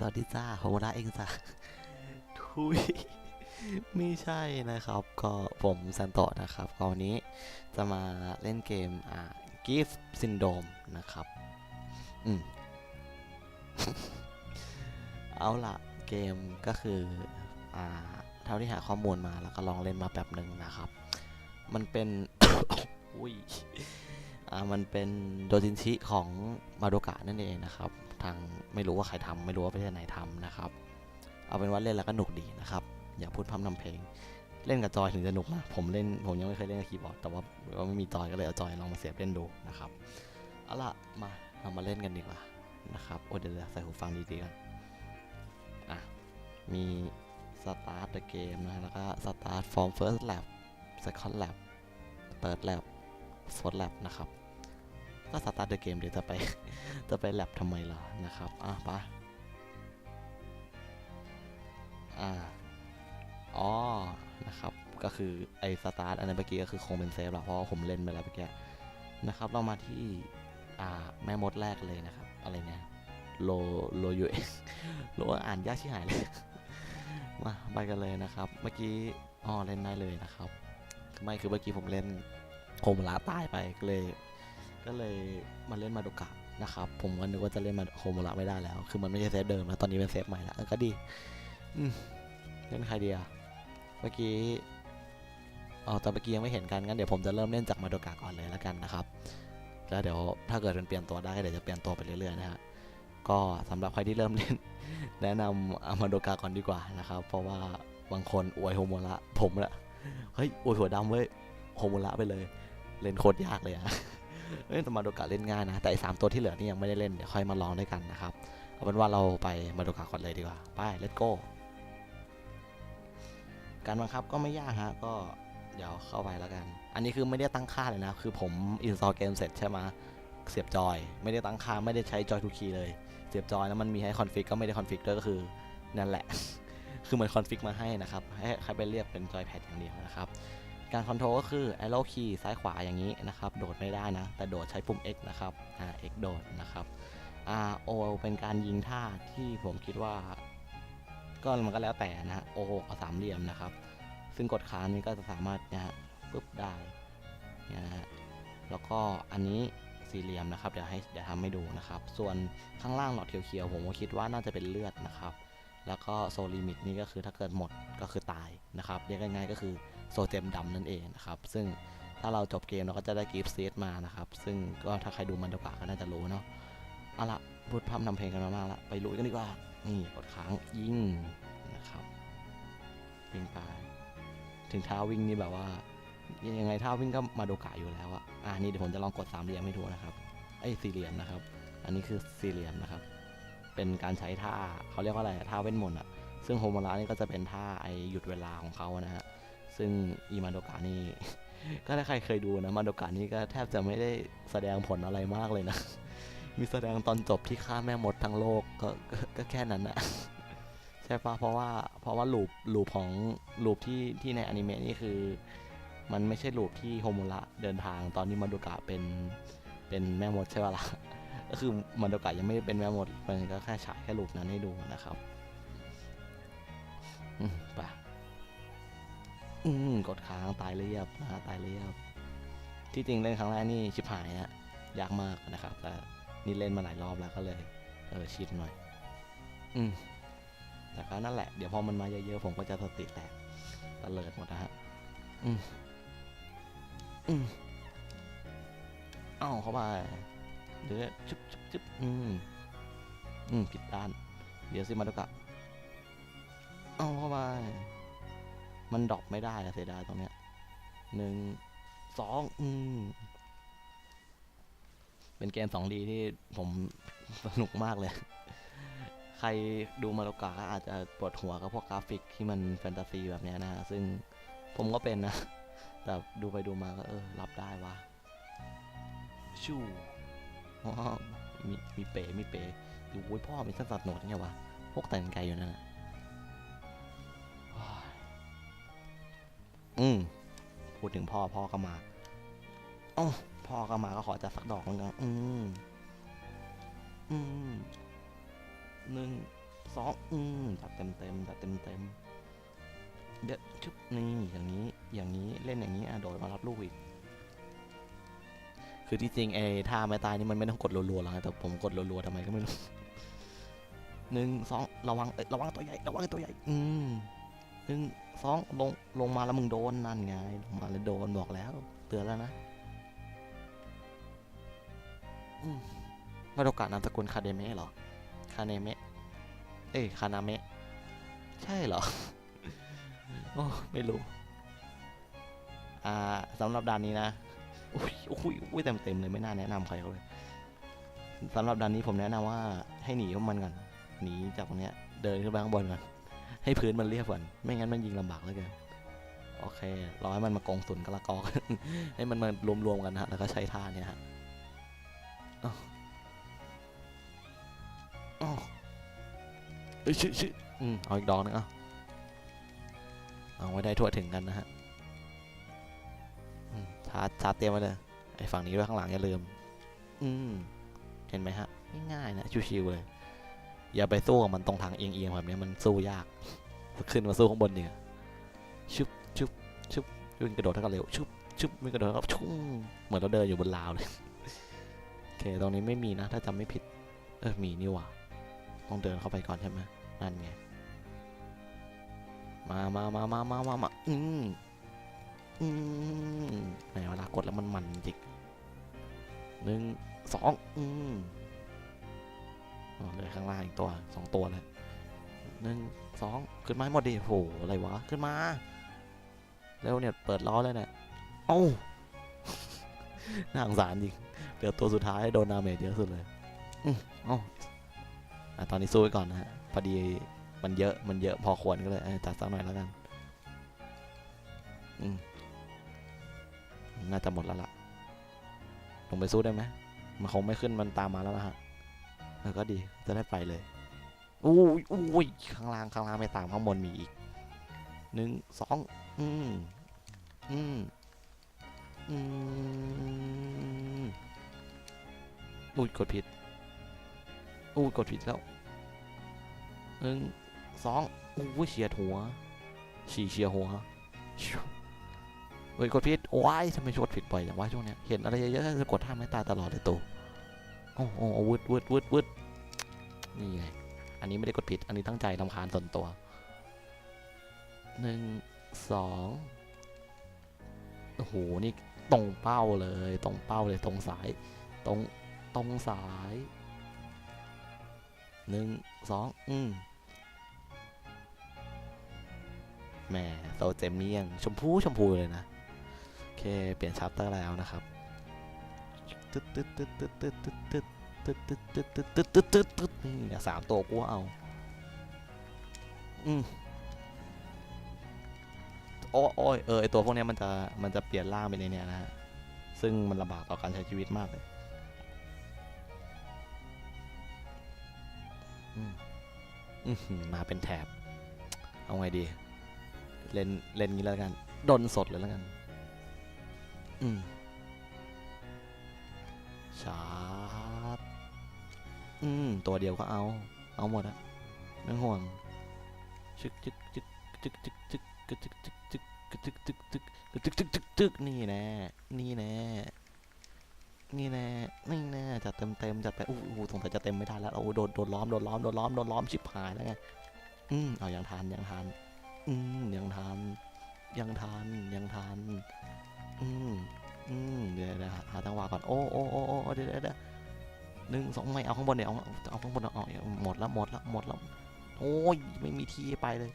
สวัสดีจ้าโฮมระเองจ้าทุยไม่ใช่นะครับ ก็ผมซันโตะนะครับก็วันนี้จะมาเล่นเกมอ่า Gift Syndrome นะครับ อืม เอาล่ะเกมก็คืออ่าเท่าที่หาข้อมูลมาแล้วก็ลองเล่นมาแบบหนึ่งนะครับ มันเป็น อุ้ย มันเป็นโดจินชิของมาโดกะนั่นเองนะครับ ทางไม่รู้ว่าใครทำไม่รู้ว่าประเทศไหนทำนะครับ เอาเป็นว่าเล่นแล้วก็หนุกดีนะครับ อย่าพูดพร่ำทำเพลง เล่นกับจอยถึงจะหนุกนะผมเล่นผมยังไม่เคยเล่นกับคีย์บอร์ดแต่ว่าว่าไม่มีจอยก็เลยเอาจอยลองมาเสียบเล่นดูนะครับเอาล่ะมาเรามาเล่นกันดีกว่านะครับโอ้เดี๋ยวใส่หูฟังดีๆกันอะมี start the game นะแล้วก็ start from first lap second lap third lap fourth lap นะครับ ก็สตาร์ทเดอะเกมเดี๋ยวจะไป จะไปแลบทำไมล่ะนะครับ อะปะอ่าอ๋อนะครับ ก็คือไอ้สตาร์ทอันนั้นเมื่อกี้ก็คือคงเป็นเซฟหรอกเพราะผมเล่นไปแล้วเมื่อกี้นะครับ เรามาที่อ่าแม่มดแรกเลยนะครับ อะไรเนี่ยโลโลยูเอโลอ่านยากชิบหายเลยมาไปกันเลยนะครับ เมื่อกี้อ๋อเล่นได้เลยนะครับไม่คือเมื่อกี้ผมเล่นโคมลาตายไปก็เลย ก็เลยมาเล่นมาโดกะนะครับ ผมก็นึกว่าจะเล่นมาโฮโมระไม่ได้แล้ว คือมันไม่ใช่เซฟเดิมแล้วตอนนี้เป็นเซฟใหม่แล้วก็ดีอืมเล่นใครดีอะเมื่อกี้อ๋อแต่เมื่อกี้ยังไม่เห็นกันงั้นเดี๋ยวผมจะเริ่มเล่นจากมาโดกะก่อนเลยแล้วกันนะครับ แล้วเดี๋ยวถ้าเกิดมันเปลี่ยนตัวได้เดี๋ยวจะเปลี่ยนตัวไปเรื่อยๆนะฮะก็สำหรับใครที่เริ่มเล่น แนะนำอามาโดกะก่อนดีกว่านะครับ เพราะว่าบางคนอวยโฮโมระผมละเฮ้ยอวยหัวดำเว้ยโฮโมระไปเลย เล่นโคตรยากเลยอะ เล่นแต่มาโดกะเล่นง่ายนะ แต่อ้สามตัวที่เหลือนี่ยังไม่ได้เล่น เดี๋ยวค่อยมาลองด้วยกันนะครับ เอาเป็นว่าเราไปมาโดกะก่อนเลยดีกว่า ไป let's go การบังคับก็ไม่ยากฮะ ก็เดี๋ยวเข้าไปแล้วกัน อันนี้คือไม่ได้ตั้งค่าเลยนะ คือผมอินสตอลเกมเสร็จใช่ไหมเสียบจอย ไม่ได้ตั้งค่า ไม่ได้ใช้จอยทูคีเลย เสียบจอยแล้วมันมีให้คอนฟิกก็ไม่ได้คอนฟิกด้วยก็คือนั่นแหละ คือเหมือนคอนฟิกมาให้นะครับ ให้ใครไปเรียกเป็นจอยแพดอย่างเดียวนะครับ การคอนโทรลก็คือ arrow key ซ้ายขวาอย่างนี้นะครับ โดดไม่ได้นะ แต่โดดใช้ปุ่ม X นะครับ อ่า X โดดนะครับ R O เป็นการยิงท่าที่ผมคิดว่า ก็มันก็แล้วแต่นะ O กับสามเหลี่ยมนะครับ ซึ่งกดค้างนี้ก็จะสามารถนะฮะปุ๊บได้นี่นะฮะแล้วก็อันนี้สี่เหลี่ยมนะครับ เดี๋ยวให้เดี๋ยวทำให้ดูนะครับ ส่วนข้างล่างหลอดเขียวๆผมก็คิดว่าน่าจะเป็นเลือดนะครับ แล้วก็โซลิมิตนี่ก็คือถ้าเกิดหมดก็คือตายนะครับเรียกง่ายๆก็คือ โซเจมดำนั่นเองนะครับ ซึ่งถ้าเราจบเกมเราก็จะได้กิฟต์ซีดมานะครับ ซึ่งก็ถ้าใครดูมันดกะก็น่าจะรู้เนาะเอาละพูดพร่ำทำเพลงกันมามากละไปลุยกันดีกว่า นี่กดค้างยิงนะครับวิ่งไปถึงเท้าวิ่งนี่แบบว่า ยังไงเท้าวิ่งก็มาโดกะอยู่แล้วอะอ่านี่เดี๋ยวผมจะลองกดสามเหลี่ยมให้ดูนะครับไอ้ยสี่เหลี่ยมนะครับ อันนี้คือสี่เหลี่ยมนะครับ เป็นการใช้ท่าเขาเรียกว่าอะไรท่าเว้นมนต์อะซึ่งโฮโมระนี่ก็จะเป็นท่าไอหยุดเวลาของเขานะฮะ ซึ่งอีมาโดกานี่ ก็ถ้าใครเคยดูนะมาโดกานี่ก็แทบจะไม่ได้แสดงผลอะไรมากเลยนะ มีแสดงตอนจบที่ฆ่าแม่มดทั้งโลกก็ก็ก็แค่นั้นนะใช่ปะเพราะว่าเพราะว่าลูปลูปของลูปที่ที่ในอนิเมะนี่คือ มันไม่ใช่ลูปที่โฮมุระเดินทางตอนนี้มาโดกะเป็นเป็นแม่มดใช่ปะล่ะก็คือมาโดกะยังไม่ได้เป็นแม่มดมันก็แค่ฉายแค่ลูปนั้นให้ดูนะครับ อืมไป อืมกดค้างตายเรียบนะฮะตายเรียบ ที่จริงเล่นครั้งแรกนี่ชิบหายฮะยากมากนะครับ แต่นี่เล่นมาหลายรอบแล้วก็เลยเออชิดหน่อย อืมแต่ก็นั่นแหละ เดี๋ยวพอมันมาเยอะๆผมก็จะสติแตกตะเลิดหมดนะฮะ อืม อืมเอ้าเข้าไปเดี๋ยวจุ๊บจุ๊บจุ๊บอืม อืม ผิดด้าน เดี๋ยวสิมาดูกะ เอ้าเข้าไป มันดรอปไม่ได้อะเสียดายตรงเนี้ยหนึ่งสองอืมเป็นเกมสองดีที่ผมสนุกมากเลย ใครดูมาโลกาก็อาจจะปวดหัวกับพวกกราฟิกที่มันแฟนตาซีแบบเนี้ยนะ ซึ่งผมก็เป็นนะ แต่ดูไปดูมาก็เออ รับได้วะชูว้าวมีมีเป๋มีเป๋ดูโว้ยพ่อมีสั้นสัตว์หนวดเนี่ยวะพวกแต่งไกลอยู่นั่นน่ะ อืมพูดถึงพ่อพ่อก็มาอ๋อพ่อก็มาก็ขอจัดสักดอกเหมือนกันอืมอืมหนึ่งสองอืมจัดเต็มเต็มจัดเต็มเต็มเดี๋ยวชุบนี่อย่างนี้อย่างนี้เล่นอย่างนี้อะโดดมารับลูกอีก คือที่จริงไอ้ท่าไม่ตายนี่มันไม่ต้องกดรัวๆหรอกนะแต่ผมกดรัวๆทำไมก็ไม่รู้หนึ่งสองระวังเอ้ยระวังตัวใหญ่ระวังตัวใหญ่ อืมหนึ่ง สองลงลงมาแล้วมึงโดนนั่นไงลงมาแล้วโดนบอกแล้ว เตือนแล้วนะมาโอกาสนามสกุลคาเดเมะเหรอคาเนเมะเอ้คานาเมะใช่เหรอโอ้ไม่รู้ อ่าสำหรับด่านนี้นะอุ้ยอุ้ยอุ้ยเต็มเต็มๆเลยไม่น่าแนะนำใครเขาเลยสำหรับด่านนี้ผมแนะนำว่าให้หนีพวกมันก่อนหนีจากตรงเนี้ย เดินขึ้นไปข้างบนก่อน ให้พื้นมันเรียบก่อน ไม่งั้นมันยิงลำบากเหลยเกินโอเครอให้มันมากองสุนกระกอกให้มันมารวมๆกันฮะแล้วก็ใช้ท่าเนี่ยฮะอ้าวอ้าวเอ้ยชิชิอืมเอาอีกดอกนึงเอาเอาไว้ได้ทั่วถึงกันนะฮะชาร์จชาร์จเตรียมไว้เลยไอ้ฝั่งนี้ด้วยข้างหลังอย่าลืม อืม เห็นไหมฮะ ง่ายๆนะ ชิวๆเลย อย่าไปสู้กับมันตรงทางเอียงๆแบบนี้มันสู้ยาก ขึ้นมาสู้ข้างบนเนี่ยชุบชุบชุบวิ่งกระโดดเท่ากันเร็วชุบชุบวิ่งกระโดดเท่ากับชุ่งเหมือนเราเดินอยู่บนราวเลยโอเคตรงนี้ไม่มีนะ ถ้าจำไม่ผิด เออมีนี่ว่าต้องเดินเข้าไปก่อนใช่ไหมนั่นไงมามามามามามามาอืมอืมแหมเวลากดแล้วมันมันจริงหนึ่งสองอืม เหลยข้างล่างอีกตัวสองตัวเลยหนึ่งสองขึ้นมาหมดดิโหอะไรวะ ขึ้นมา เร็วเนี่ย เปิดล้อเลยเนี่ยเอ้าน่าสงสารจริงเดี๋ยวตัวสุดท้ายโดนดาเมจเยอะสุดเลยอืมเอ้าอะตอนนี้สู้ไว้ก่อนนะฮะ พอดีมันเยอะ มันเยอะพอควรก็เลยจัดสักหน่อยแล้วกัน อืมน่าจะหมดแล้วล่ะ ลงไปสู้ได้ไหม มันคงไม่ขึ้นมันตามมาแล้วนะฮะ ออก็ดีจะได้ไปเลยอุ้ยอุ้ยข้างล่างข้างล่างไม่ตามข้างบนมีอีกหนึ่งสองอืมอืมอืมอุ้ยกดผิดอุ้ยกดผิดแล้วหนึ่งสองอุ้ยเฉียดหัวฉี่เฉียดหัวเฮ้ยกดผิดโอ้ยทำไมกดผิดบ่อยอย่างว่าช่วงเนี้ยเห็นอะไรเยอะๆจะกดท่าไม่ตายตลอดเลยตู โอ้โอ้วืดวืดวืดวืดนี่ไงอันนี้ไม่ได้กดผิด อันนี้ตั้งใจลำคาญส่วนตัวหนึ่งสองโอ้โห นี่ตรงเป้าเลย ตรงเป้าเลยตรงสาย ตรงตรงสายหนึ่งสองอืมแหมโซเจมนี่ยังชมพูชมพูเลยนะ โอเค เปลี่ยนชัปเตอร์แล้วนะครับ ตึ๊ดตึ๊ดตึ๊ดตึ๊ดตึ๊ดตึ๊ดตึ๊ดตึ๊ดตึ๊ดตึ๊ดตึ๊ดตึ๊ดตึ๊ดตึ๊ดนี่เนี่ยสามตัวกูเอาอืมโอ้โอ้ยเออไอตัวพวกนี้มันจะมันจะเปลี่ยนร่างไปในเนี้ยนะฮะซึ่งมันลำบากต่อการใช้ชีวิตมากเลยอืมมาเป็นแถบ เอาไงดี เล่นเล่นงี้แล้วกันดนสดเลยแล้วกัน อืม ชาร์จอืม ตัวเดียวก็เอา เอาหมดอะไม่ห่วงชึกจึกจึกจึกจึกจึกกึกจึกจึกจึกกึกจึกจึกจึกกึกจึกจึกจึกจึกนี่แน่นี่แน่นี่แน่นี่แน่จัดเต็มเต็มจัดไปอู้หูสงสัยจะเต็มไม่ทันแล้วโอ้โหโดนโดนล้อมโดนล้อมโดนล้อมโดนล้อมชิบหายแล้วไงอืมเอายังทันยังทันอืมยังทันยังทันยังทันอืม อืมเดี๋ยวหาหาจังหวะก่อน โอ้โอ้โอ้โอ้เดี๋ยวเดี๋ยวหนึ่งสองไม่เอาข้างบนเดี๋ยวเอาเอาข้างบนเอาเอาหมดแล้วหมดแล้วหมดแล้วโอ้ยไม่มีที่ไปเลย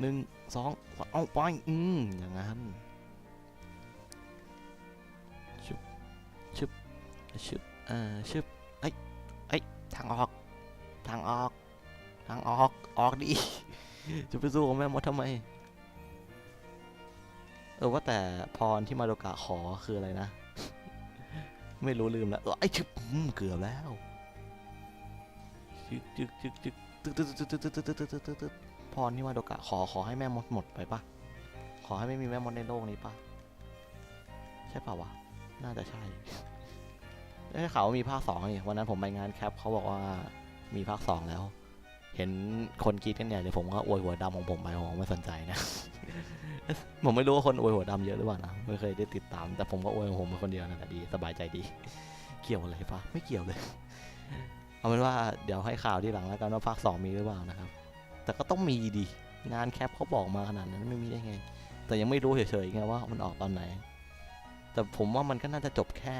หนึ่งสองเอาไปอืมอย่างนั้นชึบชึบชึบอ่าชึบเอ้ยเอ้ยทางออก ทางออก ทางออกออกดิจะไปสู้กับแม่มดทำไม เออว่าแต่พรที่มาโดกะขอคืออะไรนะ ไม่รู้ลืมแล้วเออไอชึบอืมเกือบแล้วจึกจึกจึกจึกตึ๊ดตึ๊ดตึ๊ดตึ๊ดตึ๊ดตึ๊ดตึ๊ดตึ๊ดตึ๊ดตึ๊ดพรที่มาโดกะขอขอให้แม่มดหมดไปปะขอให้ไม่มีแม่มดในโลกนี้ปะใช่ป่าวะน่าจะใช่ได้ข่าวว่ามีภาคสองนี่วันนั้นผมไปงานแคปเขาบอกว่ามีภาคสองแล้ว เห็นคนกรีดกันเนี่ยเดี๋ยวผมก็อวยหัวดำของผมไปผมไม่สนใจนะ ผมไม่รู้ว่าคนอวยหัวดำเยอะหรือเปล่านะไม่เคยได้ติดตาม แต่ผมก็อวยของผมเป็นคนเดียวนั่นแหละดีสบายใจดี เกี่ยวอะไรปะไม่เกี่ยวเลย เอาเป็นว่าเดี๋ยวให้ข่าวที่หลังแล้วกันว่าภาคสองมีหรือเปล่านะครับ แต่ก็ต้องมีดิงานแคปเขาบอกมาขนาดนั้นไม่มีได้ไง แต่ยังไม่รู้เฉยๆไงว่ามันออกตอนไหน แต่ผมว่ามันก็น่าจะจบแค่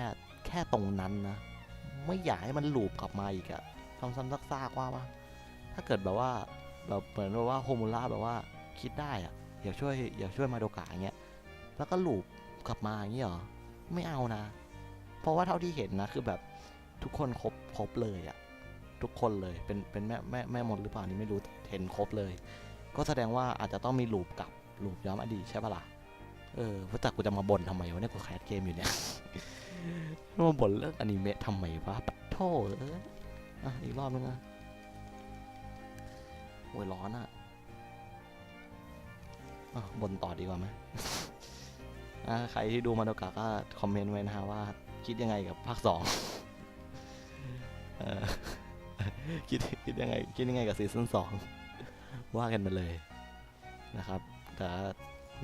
แค่ตรงนั้นนะ ไม่อยากให้มันลูปกลับมาอีกอะทำซ้ำซากๆว่าปะ ถ้าเกิดแบบว่าแบบเหมือนแบบว่าโฮมูล่าแบบว่าคิดได้อะอยากช่วยอยากช่วยมาโดกะอย่างเงี้ยแล้วก็ลูปกลับมาอย่างเงี้ยหรอไม่เอานะ เพราะว่าเท่าที่เห็นนะคือแบบทุกคนครบครบเลยอะทุกคนเลยเป็นเป็นแม่แม่แม่มดหรือเปล่านี่ไม่รู้เห็นครบเลย ก็แสดงว่าอาจจะต้องมีลูปกลับลูปย้อนอดีตใช่ปะล่ะเออว่าแต่กูจะมาบ่นทำไมวะเนี่ยกูแคสเกมอยู่เนี่ยมาบ่นเรื่องอนิเมะทำไมวะปัดโทเอออีกรอบนึงอะ โอ้ยร้อนอะอะบนต่อดีกว่าไหมใครที่ดูมาโดกะก็คอมเมนต์ไว้นะฮะว่า คิดยังไงกับภาคสองคิดคิดยังไงคิดยังไงกับซีซั่นสองว่ากันมาเลยนะครับ แต่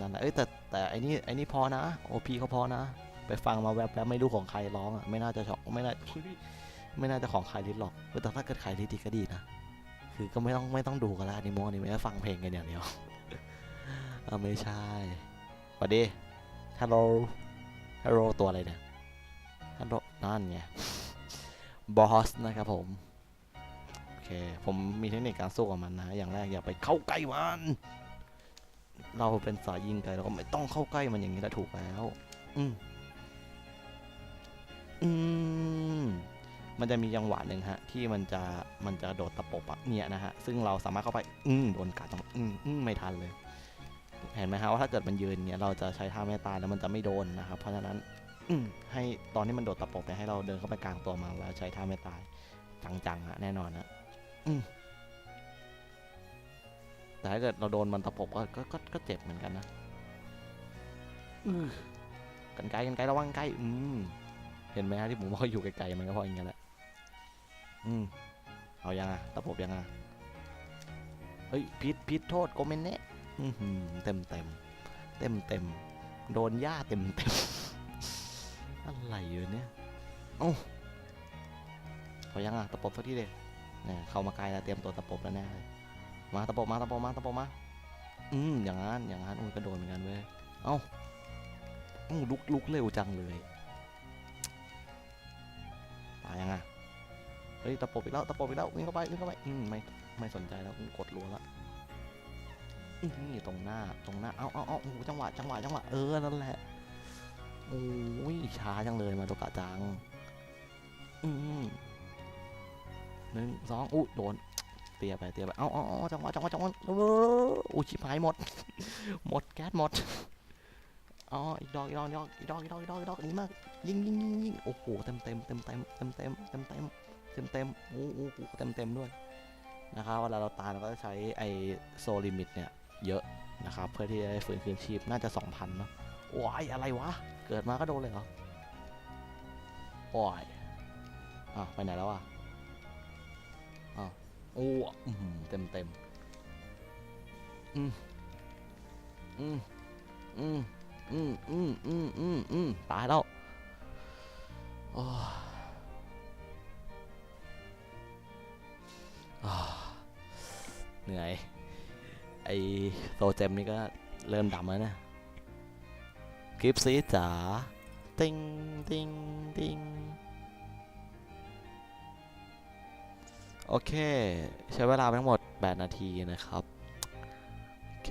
นั่นแหละเอ้ยแต่แต่ไอ้นี่ไอ้นี่พอนะโอพีเขาพอนะ ไปฟังมาแวบๆไม่รู้ของใครร้องอะไม่น่าจะช็อกไม่น่าไม่น่าจะของใครลิสหรอกแต่ถ้าเกิดใครลิสดีก็ดีนะ คือก็ไม่ต้องไม่ต้องดูกันแล้วอนิโมอนี่ไม่ได้ฟังเพลงกันอย่างเดียวเออไม่ใช่สวัสดีฮัลโหลฮัลโหลตัวอะไรเนี่ยฮัลโหลนั่นไงบอสนะครับผมโอเคผมมีเทคนิคการสู้กับมันนะ อย่างแรกอย่าไปเข้าใกล้มัน เราเป็นสายยิงไกลเราก็ไม่ต้องเข้าใกล้มันอย่างนี้แหละถูกแล้ว อืม มันจะมีจังหวะหนึ่งฮะที่มันจะมันจะโดดตะปบอะเนี่ยนะฮะซึ่งเราสามารถเข้าไปอืมโดนกัดจังอืมอืมไม่ทันเลย เห็นไหมฮะว่าถ้าเกิดมันยืนเนี่ยเราจะใช้ท่าไม่ตายแล้วมันจะไม่โดนนะครับเพราะฉะนั้นอืมให้ตอนที่มันโดดตะปบเนี่ยให้เราเดินเข้าไปกลางตัวมันแล้วใช้ท่าไม่ตายจังๆอะแน่นอนนะอืมแต่ถ้าเกิดเราโดนมันตะปบก็ก็ก็ก็เจ็บเหมือนกันนะอือกันไกลกันไกลระวังไกลอืมเห็นไหมฮะที่ผมว่าเขาอยู่ไกลๆมันก็เพราะอย่างเงี้ยแหละ อืมเอายังอะตะปบยังอะเฮ้ยพิษพิษโทษโกเมนเน่เต็มเต็มเต็มเต็มโดนหญ้าเต็มเต็มอะไรอยู่เนี่ยเอ้าเอายังอะตะปบสักทีเดียเนี่ยเข้ามาใกล้แล้วเตรียมตัวตะปบแล้วแน่เลยมาตะปบมาตะปบมาตะปบมาอืมอย่างนั้นอย่างนั้นอุ้ยกระโดดเหมือนกันเว้ยเอ้าลุกลุกเร็วจังเลยตายยังอะ เฮ้ยตะปบอีกแล้วตะปบอีกแล้ววิ่งเข้าไปวิ่งเข้าไปอืมไม่ไม่สนใจแล้วกดรัวละอื้อนี่ตรงหน้าตรงหน้าเอาเอาเอาโอ้จังหวะจังหวะจังหวะเออนั่นแหละโอ้ยช้าจังเลยมาโดกะจังอืมหนึ่งสองอู้โดนเตียไปเตียไปเอาเอาเอาจังหวะจังหวะจังหวะเอออู้ชิบหายหมด หมดแก๊สหมดอ๋ออีกดอกอีกดอกอีกดอกอีกดอกอีกดอกอีกดอกอีกดอกนี้มากยิงยิงยิงยิงโอ้โหเต็มเต็มเต็มเต็มเต็มเต็มเต็มเต็ม เต็มเต็มโอ้โหเต็มเต็มด้วยนะครับเวลาเราตายเราก็จะใช้ไอโซลิมิตเนี่ยเยอะนะครับเพื่อที่จะได้ฟื้นคืนชีพน่าจะ 2,000เนาะโอ้ยอะไรวะ เกิดมาก็โดนเลยเหรอโอ้ยอะไปไหนแล้วอะอะโอ้อื้อหือเต็มเต็มอืมอืมอืมอืมอืมอืมอืมอืมตายแล้วโอ้ เหนื่อย ไอโซเจมนี่ก็เริ่มดำแล้วนะคลิปซีจ๋าติงติงติงโอเค ใช้เวลาทั้งหมด 8 นาทีนะครับ โอเค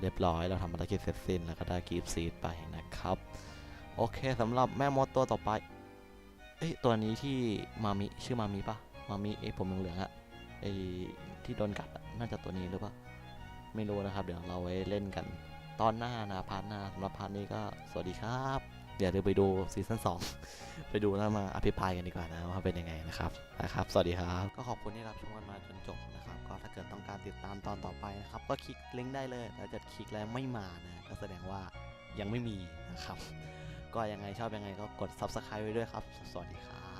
เรียบร้อยเราทำภารกิจเสร็จสิ้นแล้วก็ได้กีฟซีดไปนะครับ โอเคสำหรับแม่มดตัวต่อไปเอ้ยตัวนี้ที่มามิ ชื่อมามิปะ มามิไอ้ผมเหลืองๆอะไอ้ที่โดนกัดน่าจะตัวนี้หรือเปล่าไม่รู้นะครับ เดี๋ยวเราไว้เล่นกันตอนหน้านะพาร์ทหน้าสำหรับพาร์ทนี้ก็สวัสดีครับเดี๋ยวเราไปดูซีซั่น2 ไปดูแล้วมาอภิปรายกันดีกว่านะว่าเป็นยังไงนะครับนะครับ สวัสดีครับ ก็ขอบคุณที่รับชมกันมาจนจบนะครับ ก็ถ้าเกิดต้องการติดตามตอนต่อไปนะครับ ก็คลิกลิงก์ได้เลยแต่ถ้าเกิดคลิกแล้วไม่มานะก็แสดงว่ายังไม่มีนะครับ ก็ยังไงชอบยังไงก็กด subscribe ไว้ด้วยครับ สวัสดีครับ